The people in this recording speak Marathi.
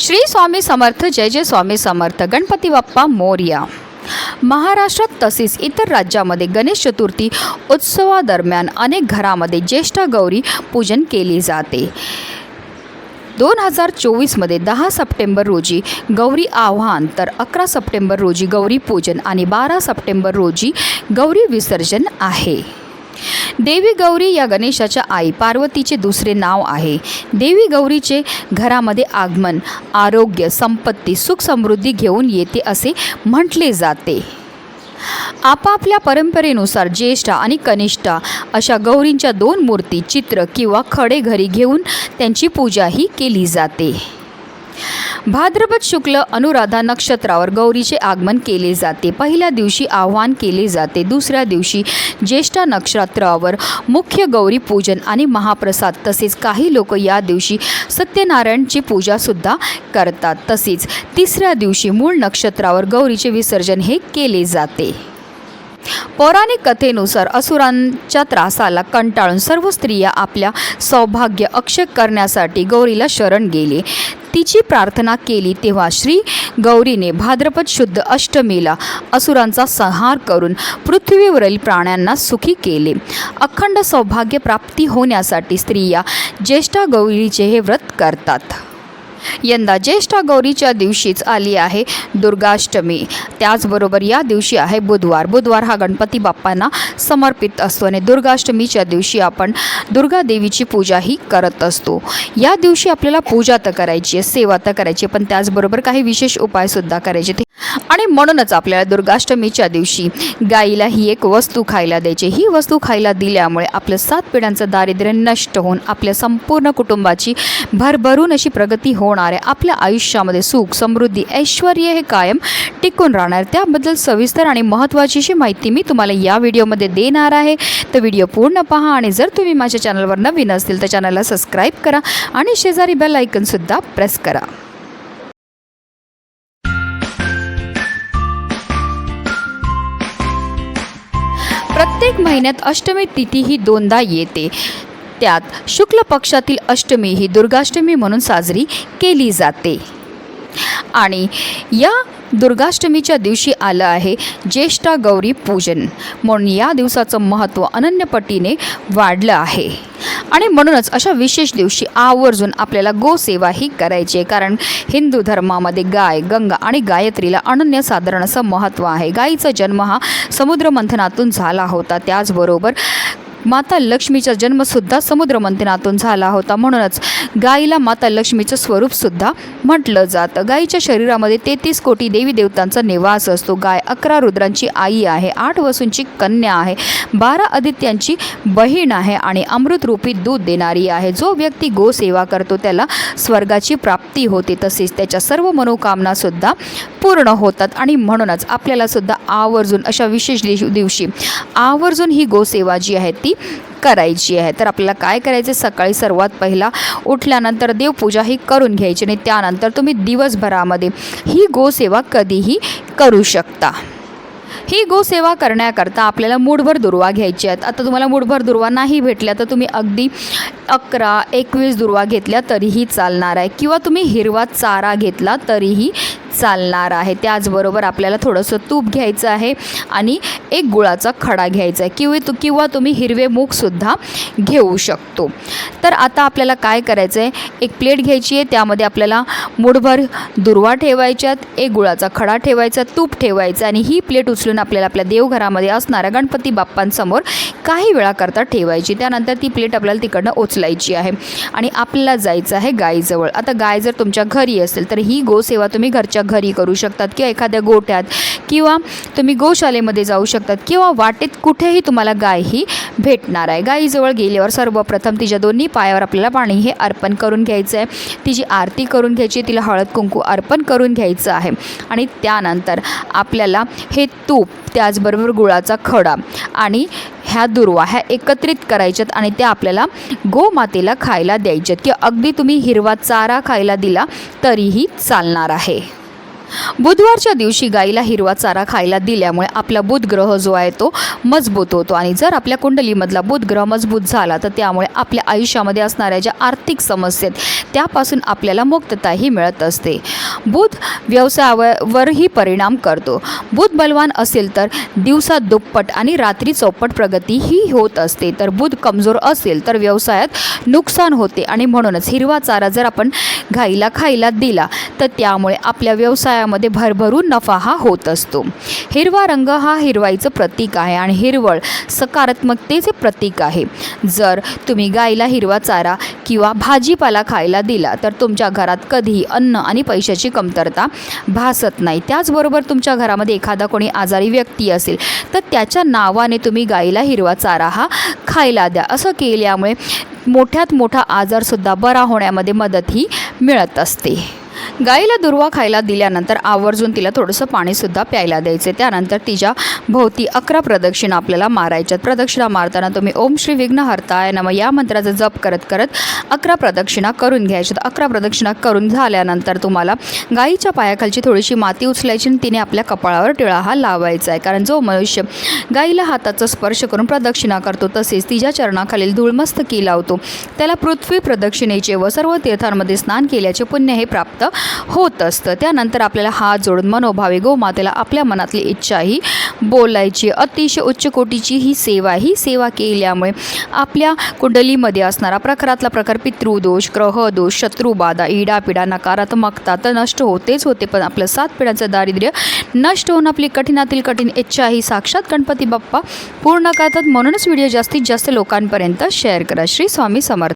श्री स्वामी समर्थ जय जय स्वामी समर्थ गणपती बाप्पा मोर्या. महाराष्ट्रात तसेच इतर राज्यामध्ये गणेश चतुर्थी उत्सवादरम्यान अनेक घरामध्ये ज्येष्ठ गौरी पूजन केले जाते. दोन हजार चोवीसमध्ये दहा सप्टेंबर रोजी गौरी आव्हान तर अकरा सप्टेंबर रोजी गौरी पूजन आणि बारा सप्टेंबर रोजी गौरी विसर्जन आहे. देवी गौरी या गणेशाच्या आई पार्वतीचे दुसरे नाव आहे. देवी गौरीचे घरामध्ये आगमन आरोग्य संपत्ती सुख समृद्धी घेऊन येते असे म्हटले जाते. आपापल्या परंपरेनुसार ज्येष्ठा आणि कनिष्ठा अशा गौरींच्या दोन मूर्ती चित्र किंवा खडे घरी घेऊन त्यांची पूजाही केली जाते. भाद्रपद शुक्ल अनुराधा नक्षत्रावर गौरीचे आगमन केले जाते. पहिल्या दिवशी आव्हान केले जाते. दुसऱ्या दिवशी ज्येष्ठ नक्षत्रावर मुख्य गौरी पूजन आणि महाप्रसाद तसेच काही लोक या दिवशी सत्यनारायणची पूजासुद्धा करतात. तसेच तिसऱ्या दिवशी मूळ नक्षत्रावर गौरीचे विसर्जन हे केले जाते. पौराणिक कथेनुसार असुरांच्या त्रासाला कंटाळून सर्व स्त्रिया आपल्या सौभाग्य अक्षय करण्यासाठी गौरीला शरण गेले. तिची प्रार्थना केली तेव्हा श्री गौरीने भाद्रपद शुद्ध अष्टमीला असुरांचा संहार करून पृथ्वीवरील प्राण्यांना सुखी केले. अखंड सौभाग्य प्राप्ती होण्यासाठी स्त्रिया ज्येष्ठा गौरीचे हे व्रत करतात. यंदा ज्येष्ठ गौरीच्या दिवशीच आली आहे दुर्गाष्टमी. त्याचबरोबर या दिवशी आहे बुधवार. बुधवार हा गणपती बाप्पांना समर्पित असतो आणि दुर्गाष्टमीच्या दिवशी आपण दुर्गा देवीची पूजाही करत असतो. या दिवशी आपल्याला पूजा तर करायची आहे सेवा तर करायची आहे, पण त्याचबरोबर काही विशेष उपायसुद्धा करायचे ते आणि म्हणूनच आपल्याला दुर्गाष्टमीच्या दिवशी गाईला ही एक वस्तू खायला द्यायची ही वस्तू खायला दिल्यामुळे आपलं सात पिढ्यांचं दारिद्र्य नष्ट होऊन आपल्या संपूर्ण कुटुंबाची भरभरून अशी प्रगती होणार आहे. आपल्या आयुष्यामध्ये सुख समृद्धी ऐश्वर हे कायम टिकून राहणार त्याबद्दल सविस्तर आणि महत्त्वाची अशी माहिती मी तुम्हाला या व्हिडिओमध्ये देणार आहे. तर व्हिडिओ पूर्ण पहा आणि जर तुम्ही माझ्या चॅनलवर नवीन असतील तर चॅनलला सबस्क्राईब करा आणि शेजारी बेल ऐकनसुद्धा प्रेस करा. प्रत्येक महिन्यात अष्टमी तिथी ही दोनदा येते. त्यात शुक्ल पक्षातील अष्टमी ही दुर्गाष्टमी म्हणून साजरी केली जाते. आणि या दुर्गाष्टमीच्या दिवशी आलं आहे ज्येष्ठा गौरी पूजन. म्हणून या दिवसाचं महत्त्व अनन्यपटीने वाढलं आहे. आणि म्हणूनच अशा विशेष दिवशी आवर्जून आपल्याला गोसेवा ही करायची आहे. कारण हिंदू धर्मामध्ये गाय गंगा आणि गायत्रीला अनन्यसाधारण असं महत्त्व आहे. गायीचा जन्म हा समुद्रमंथनातून झाला होता. त्याचबरोबर माता लक्ष्मीचा जन्मसुद्धा समुद्रमंथनातून झाला होता. म्हणूनच गायीला माता लक्ष्मीचं स्वरूपसुद्धा म्हटलं जातं. गायीच्या शरीरामध्ये तेहतीस कोटी देवी देवतांचा निवास असतो. गाय अकरा रुद्रांची आई आहे आठ वसूंची कन्या आहे बारा आदित्यांची बहीण आहे आणि अमृतरूपी दूध देणारी आहे. जो व्यक्ती गोसेवा करतो त्याला स्वर्गाची प्राप्ती होते तसेच त्याच्या सर्व मनोकामनासुद्धा पूर्ण होतात आणि म्हणूनच आपल्याला सुद्धा आवर्जून अशा विशेष दिवशी आवर्जून ही गोसेवा जी आहे ती करायची आहे. तर आपल्याला काय करायचं? सकाळी सर्वात पहिला उठल्यानंतर देवपूजा ही करून घ्यायची आणि त्यानंतर तुम्ही दिवसभरामध्ये ही गोसेवा कधीही करू शकता. ही गोसेवा करण्याकरता आपल्याला मूठभर दुर्वा घ्यायची आहेत. आता तुम्हाला मूठभर दुर्वा नाही भेटल्या तर तुम्ही अगदी अकरा एकवीस दुर्वा घेतल्या तरीही चालणार आहे. किंवा तुम्ही हिरवा चारा घेतला तरीही चालणार आहे. त्याचबरोबर आपल्याला थोडंसं तूप घ्यायचं आहे आणि एक गुळाचा खडा घ्यायचा आहे. किंवा तु किंवा तुम्ही हिरवे मूगसुद्धा घेऊ शकतो. तर आता आपल्याला काय करायचं आहे? एक प्लेट घ्यायची आहे. त्यामध्ये आपल्याला मुठभर दुर्वा ठेवायच्यात एक गुळाचा खडा ठेवायचा तूप ठेवायचं आणि ही प्लेट उचलून आपल्याला आपल्या देवघरामध्ये असणाऱ्या गणपती बाप्पांसमोर काही वेळाकरता ठेवायची. त्यानंतर ती प्लेट आपल्याला तिकडनं उचलायची आहे. आणि आपल्याला जायचं आहे गायीजवळ. आता गाय जर तुमच्या घरी असेल तर ही गोसेवा तुम्ही घरच्या घरी करू शकतात किंवा एखाद्या गोठ्यात किंवा तुम्ही गोशालेमध्ये जाऊ शकतात किंवा वाटेत कुठेही तुम्हाला गाय ही भेटणार आहे. गायीजवळ गेल्यावर सर्वप्रथम तिच्या दोन्ही पायावर आपल्याला पाणी हे अर्पण करून घ्यायचं आहे. तिची आरती करून घ्यायची तिला हळद कुंकू अर्पण करून घ्यायचं आहे. आणि त्यानंतर आपल्याला हे तूप त्याचबरोबर गुळाचा खडा आणि ह्या दुर्वा ह्या एकत्रित करायच्यात आणि त्या आपल्याला गोमातेला खायला द्यायच्यात. किंवा अगदी तुम्ही हिरवा चारा खायला दिला तरीही चालणार आहे. बुधवारच्या दिवशी गाईला हिरवा चारा खायला दिल्यामुळे आपला बुध ग्रह जो आहे तो मजबूत होतो. आणि जर आपल्या कुंडलीमधला बुध ग्रह मजबूत झाला तर त्यामुळे आपल्या आयुष्यामध्ये असणाऱ्या ज्या आर्थिक समस्या आहेत त्यापासून आपल्याला मुक्तताही मिळत असते. बुध व्यवसायावरही परिणाम करतो. बुध बलवान असेल तर दिवसा दुप्पट आणि रात्री चौपट प्रगती ही होत असते. तर बुध कमजोर असेल तर व्यवसायात नुकसान होते. आणि म्हणूनच हिरवा चारा जर आपण गाईला खायला दिला. तर त्यामुळे आपल्या व्यवसायामध्ये भरभरून नफा हा होत असतो. हिरवा रंग हा हिरवाईचं प्रतीक आहे आणि हिरवळ सकारात्मकतेचे प्रतीक आहे. जर तुम्ही गाईला हिरवा चारा किंवा भाजीपाला खायला दिला तर तुमच्या घरात कधीही अन्न आणि पैशाची कमतरता भासत नाही. त्याचबरोबर तुमच्या घरामध्ये एखादा कोणी आजारी व्यक्ती असेल तर त्याच्या नावाने तुम्ही गाईला हिरवा चारा हा खायला द्या. असं केल्यामुळे मोठ्यात मोठा आजारसुद्धा बरा होण्यामध्ये मदत ही मिळत असते. गाईला दुर्वा खायला दिल्यानंतर आवर्जून तिला थोडंसं पाणीसुद्धा प्यायला द्यायचे. त्यानंतर तिच्या भोवती अकरा प्रदक्षिणा आपल्याला मारायच्यात. प्रदक्षिणा मारताना तुम्ही ओम श्री विघ्नहर्ताय नम. या मंत्राचा जप करत करत अकरा प्रदक्षिणा करून घ्यायच्यात. अकरा प्रदक्षिणा करून झाल्यानंतर तुम्हाला गाईच्या पायाखालची थोडीशी माती उचलायची आणि तिने आपल्या कपाळावर टिळा हा लावायचा आहे. कारण जो मनुष्य गाईला हाताचा स्पर्श करून प्रदक्षिणा करतो तसेच तिच्या चरणाखालील धूळमस्तकी लावतो. त्याला पृथ्वी प्रदक्षिणेचे व सर्व तीर्थांमध्ये स्नान केल्याचे पुण्य हे प्राप्त होत असतं. त्यानंतर आपल्याला हात जोडून मनोभावे गोमातेला आपल्या मनातली इच्छा ही बोलायची. अतिशय उच्च कोटीची ही सेवा ही सेवा केल्यामुळे आपल्या कुंडलीमध्ये असणारा प्रकारातला प्रकार पितृदोष ग्रहदोष शत्रुबाधा इडापिडा नकारात्मकता तर नष्ट होतेच होते. पण आपलं सात पिढ्यांचं दारिद्र्य नष्ट होऊन आपली कठीणातील कठीण इच्छा ही साक्षात गणपती बाप्पा पूर्ण करतात. म्हणूनच व्हिडिओ जास्तीत जास्त लोकांपर्यंत शेअर करा. श्री स्वामी समर्थ.